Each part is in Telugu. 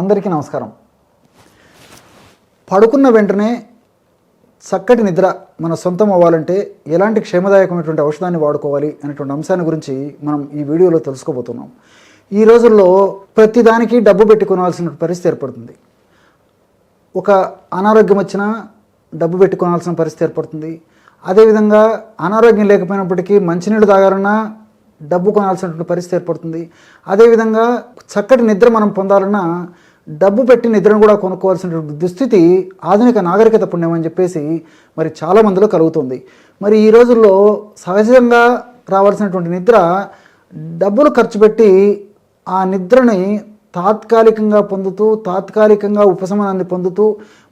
అందరికీ నమస్కారం. పడుకున్న వెంటనే చక్కటి నిద్ర మన సొంతం అవ్వాలంటే ఎలాంటి క్షేమదాయకమైనటువంటి ఔషధాన్ని వాడుకోవాలి అనేటువంటి అంశాన్ని గురించి మనం ఈ వీడియోలో తెలుసుకోబోతున్నాం. ఈ రోజుల్లో ప్రతిదానికి డబ్బు పెట్టుకోవాల్సిన పరిస్థితి ఏర్పడుతుంది. ఒక అనారోగ్యం వచ్చినా డబ్బు పెట్టుకోవాల్సిన పరిస్థితి ఏర్పడుతుంది. అదేవిధంగా అనారోగ్యం లేకపోయినప్పటికీ మంచినీళ్ళు తాగాలన్నా డబ్బు కొనాల్సినటువంటి పరిస్థితి ఏర్పడుతుంది. అదేవిధంగా చక్కటి నిద్ర మనం పొందాలన్నా డబ్బు పెట్టి నిద్రను కూడా కొనుక్కోవాల్సినటువంటి దుస్థితి ఆధునిక నాగరికత పుణ్యం అని చెప్పేసి మరి చాలామందిలో కలుగుతుంది. మరి ఈ రోజుల్లో సహజంగా రావాల్సినటువంటి నిద్ర డబ్బులు ఖర్చు పెట్టి ఆ నిద్రని తాత్కాలికంగా పొందుతూ తాత్కాలికంగా ఉపశమనాన్ని పొందుతూ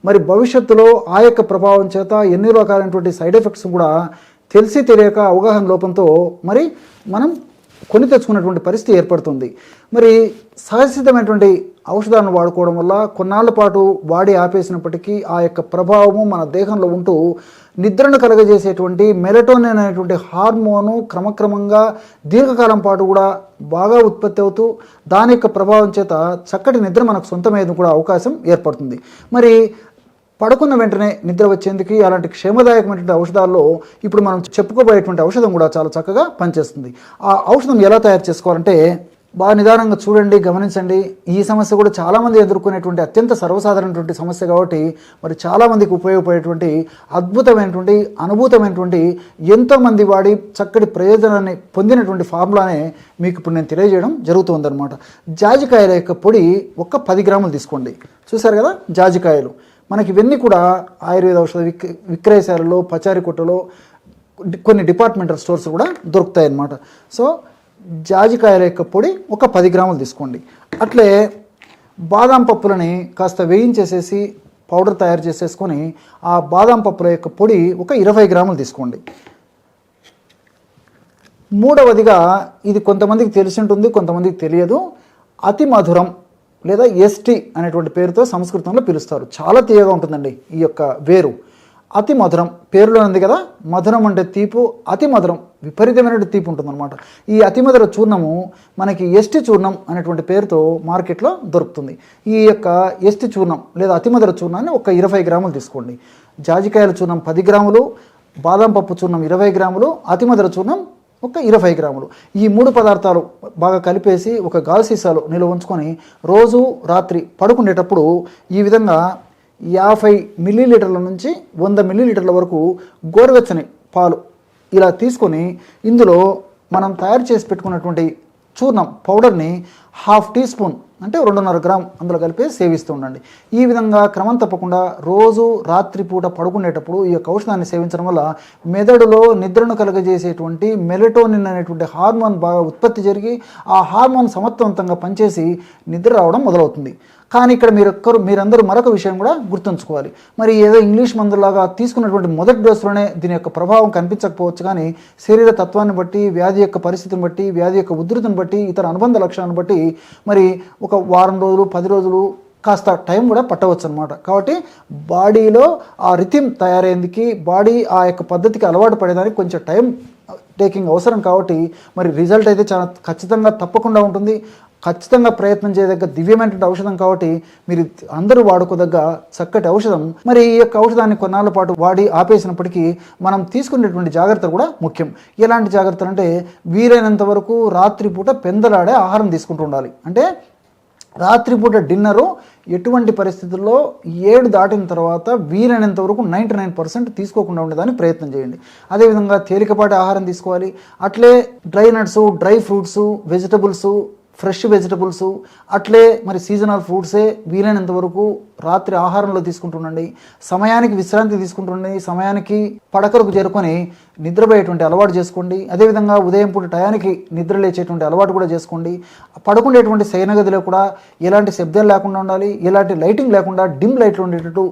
మరి భవిష్యత్తులో ఆ యొక్క ప్రభావం చేత ఎన్ని రకాలైనటువంటి సైడ్ ఎఫెక్ట్స్ కూడా తెలిసి తెలియక అవగాహన లోపంతో మరి మనం కొని తెచ్చుకున్నటువంటి పరిస్థితి ఏర్పడుతుంది. మరి సహజసిద్ధమైనటువంటి ఔషధాలను వాడుకోవడం వల్ల కొన్నాళ్ళ పాటు వాడి ఆపేసినప్పటికీ ఆ యొక్క ప్రభావము మన దేహంలో ఉంటూ నిద్రను కలగజేసేటువంటి మెలటోనిన్ అనేటువంటి హార్మోను క్రమక్రమంగా దీర్ఘకాలం పాటు కూడా బాగా ఉత్పత్తి అవుతూ దాని యొక్క ప్రభావం చేత చక్కటి నిద్ర మనకు సొంతమయ్యేది కూడా అవకాశం ఏర్పడుతుంది. మరి పడుకున్న వెంటనే నిద్ర వచ్చేందుకు అలాంటి క్షేమదాయకమైనటువంటి ఔషధాల్లో ఇప్పుడు మనం చెప్పుకోబోయేటువంటి ఔషధం కూడా చాలా చక్కగా పనిచేస్తుంది. ఆ ఔషధం ఎలా తయారు చేసుకోవాలంటే బాగా నిదానంగా చూడండి గమనించండి. ఈ సమస్య కూడా చాలామంది ఎదుర్కొనేటువంటి అత్యంత సర్వసాధారణటువంటి సమస్య కాబట్టి మరి చాలామందికి ఉపయోగపడేటువంటి అద్భుతమైనటువంటి అనుభూతమైనటువంటి ఎంతోమంది వాడి చక్కటి ప్రయోజనాన్ని పొందినటువంటి ఫార్ములానే మీకు ఇప్పుడు నేను తెలియజేయడం జరుగుతుందన్నమాట. జాజికాయల యొక్క పొడి ఒక్క పది గ్రాములు తీసుకోండి. చూసారు కదా? జాజికాయలు. మనకి ఇవన్నీ కూడా ఆయుర్వేద ఔషధ విక్ విక్రయశాలలో పచారి కొట్టలో కొన్ని డిపార్ట్మెంటల్ స్టోర్స్ కూడా దొరుకుతాయి అన్నమాట సో జాజికాయల యొక్క పొడి ఒక పది గ్రాములు తీసుకోండి. అట్లే బాదాం పప్పులని కాస్త వేయించేసేసి పౌడర్ తయారు చేసేసుకొని ఆ బాదం పప్పుల యొక్క పొడి ఒక ఇరవై గ్రాములు తీసుకోండి. మూడవదిగా ఇది కొంతమందికి తెలిసి ఉంటుంది కొంతమందికి తెలియదు. అతి మధురం లేదా ఎస్టీ అనేటువంటి పేరుతో సంస్కృతంలో పిలుస్తారు. చాలా తీయగా ఉంటుందండి ఈ యొక్క వేరు. అతి మధురం. పేరులో ఉంది కదా మధురం అంటే తీపు అతి మధురం విపరీతమైన తీపి ఉంటుందన్నమాట. ఈ అతి మధుర చూర్ణము మనకి ఎస్టి చూర్ణం అనేటువంటి పేరుతో మార్కెట్లో దొరుకుతుంది. ఈ యొక్క ఎస్టి చూర్ణం లేదా అతి మధుర చూర్ణాన్ని ఒక ఇరవై గ్రాములు తీసుకోండి. జాజికాయల చూర్ణం పది గ్రాములు బాదం పప్పు చూర్ణం ఇరవై గ్రాములు అతి మధుర చూర్ణం ఒక ఇరవై గ్రాములు. ఈ మూడు పదార్థాలు బాగా కలిపేసి ఒక గాజు సీసాలో నిల్వ ఉంచుకొని రోజు రాత్రి పడుకునేటప్పుడు ఈ విధంగా యాభై మిల్లీలీటర్ల నుంచి వంద మిల్లీలీటర్ల వరకు గోరువెచ్చని పాలు ఇలా తీసుకొని ఇందులో మనం తయారు చేసి పెట్టుకున్నటువంటి చూర్ణం పౌడర్ని హాఫ్ టీ స్పూన్ అంటే రెండున్నర గ్రామ్ అందులో కలిపి సేవిస్తూ ఉండండి. ఈ విధంగా క్రమం తప్పకుండా రోజు రాత్రిపూట పడుకునేటప్పుడు ఈ యొక్క ఔషధాన్ని సేవించడం వల్ల మెదడులో నిద్రను కలుగజేసేటువంటి మెలటోనిన్ అనేటువంటి హార్మోన్ బాగా ఉత్పత్తి జరిగి ఆ హార్మోన్ సమర్థవంతంగా పనిచేసి నిద్ర రావడం మొదలవుతుంది. కానీ ఇక్కడ మీరు ఒక్కరు మీరందరూ మరొక విషయం కూడా గుర్తుంచుకోవాలి. మరి ఏదో ఇంగ్లీష్ మందులాగా తీసుకున్నటువంటి మొదటి డోసులోనే దీని యొక్క ప్రభావం కనిపించకపోవచ్చు కానీ శరీర తత్వాన్ని బట్టి వ్యాధి యొక్క పరిస్థితిని బట్టి వ్యాధి యొక్క ఉధృతిని బట్టి ఇతర అనుబంధ లక్షణాలను బట్టి మరి ఒక వారం రోజులు పది రోజులు కాస్త టైం కూడా పట్టవచ్చు అనమాట కాబట్టి బాడీలో ఆ రిథిమ్ తయారయ్యేందుకు బాడీ ఆ యొక్క పద్ధతికి అలవాటు పడేదానికి కొంచెం టైం టేకింగ్ అవసరం కాబట్టి మరి రిజల్ట్ అయితే చాలా ఖచ్చితంగా తప్పకుండా ఉంటుంది. ఖచ్చితంగా ప్రయత్నం చేయదగ్గ దివ్యమైనటువంటి ఔషధం కాబట్టి మీరు అందరూ వాడుకోదగ్గ చక్కటి ఔషధం. మరి ఈ యొక్క ఔషధాన్ని కొన్నాళ్ళ పాటు వాడి ఆపేసినప్పటికీ మనం తీసుకునేటువంటి జాగ్రత్తలు కూడా ముఖ్యం. ఎలాంటి జాగ్రత్తలు అంటే వీలైనంత వరకు రాత్రిపూట పెందలాడే ఆహారం తీసుకుంటూ ఉండాలి. అంటే రాత్రిపూట డిన్నరు ఎటువంటి పరిస్థితుల్లో ఏడు దాటిన తర్వాత వీలైనంత వరకు నైంటీ నైన్ పర్సెంట్ తీసుకోకుండా ఉండేదానికి ప్రయత్నం చేయండి. అదేవిధంగా తేలికపాటి ఆహారం తీసుకోవాలి. అట్లే dry nuts dry fruits vegetables fresh vegetables. అట్లే మరి సీజనల్ ఫ్రూట్సే వీలైనంత వరకు రాత్రి ఆహారంలో తీసుకుంటుండండి. సమయానికి విశ్రాంతి తీసుకుంటుండండి. సమయానికి పడకలకు చేరుకొని నిద్రపోయేటువంటి అలవాటు చేసుకోండి. అదేవిధంగా ఉదయం పూట టయానికి నిద్ర లేచేటువంటి అలవాటు కూడా చేసుకోండి. పడుకునేటువంటి శయనగదిలో కూడా ఎలాంటి శబ్దం లేకుండా ఉండాలి. ఎలాంటి లైటింగ్ లేకుండా డిమ్ లైట్లు ఉండేటట్టు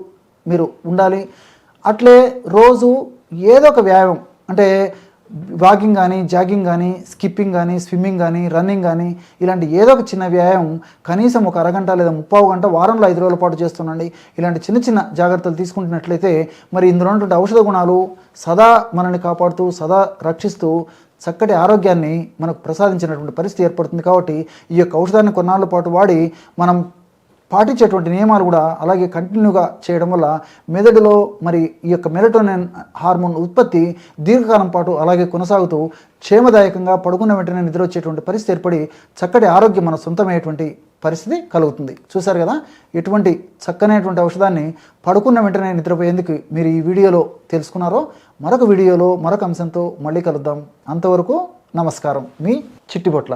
మీరు ఉండాలి. అట్లే రోజు ఏదో ఒక వ్యాయామం. అంటే వాకింగ్ కానీ జాగింగ్ కానీ స్కిప్పింగ్ కానీ స్విమ్మింగ్ కానీ రన్నింగ్ కానీ ఇలాంటి ఏదో ఒక చిన్న వ్యాయామం కనీసం ఒక అరగంట లేదా ముప్పావు గంట వారంలో ఐదు రోజుల పాటు చేస్తుండండి. ఇలాంటి చిన్న చిన్న జాగ్రత్తలు తీసుకుంటున్నట్లయితే మరి ఇందులో ఉన్నటువంటి ఔషధ గుణాలు సదా మనల్ని కాపాడుతూ సదా రక్షిస్తూ చక్కటి ఆరోగ్యాన్ని మనకు ప్రసాదించినటువంటి పరిస్థితి ఏర్పడుతుంది కాబట్టి ఈ యొక్క ఔషధాన్ని కొన్నాళ్ళ పాటు వాడి మనం పాటించేటువంటి నియమాలు కూడా అలాగే కంటిన్యూగా చేయడం వల్ల మెదడులో మరి ఈ యొక్క మెలటోనిన్ హార్మోన్ ఉత్పత్తి దీర్ఘకాలం పాటు అలాగే కొనసాగుతూ క్షేమదాయకంగా పడుకున్న వెంటనే నిద్ర వచ్చేటువంటి పరిస్థితి ఏర్పడి చక్కటి ఆరోగ్యం మన సొంతమైనటువంటి పరిస్థితి కలుగుతుంది. చూశారు కదా? ఎటువంటి చక్కనైనటువంటి ఔషధాన్ని పడుకున్న వెంటనే నిద్రపోయేందుకు మీరు ఈ వీడియోలో తెలుసుకున్నారో మరొక వీడియోలో మరొక అంశంతో మళ్ళీ కలుద్దాం. అంతవరకు నమస్కారం. మీ చిట్టిబొట్ల.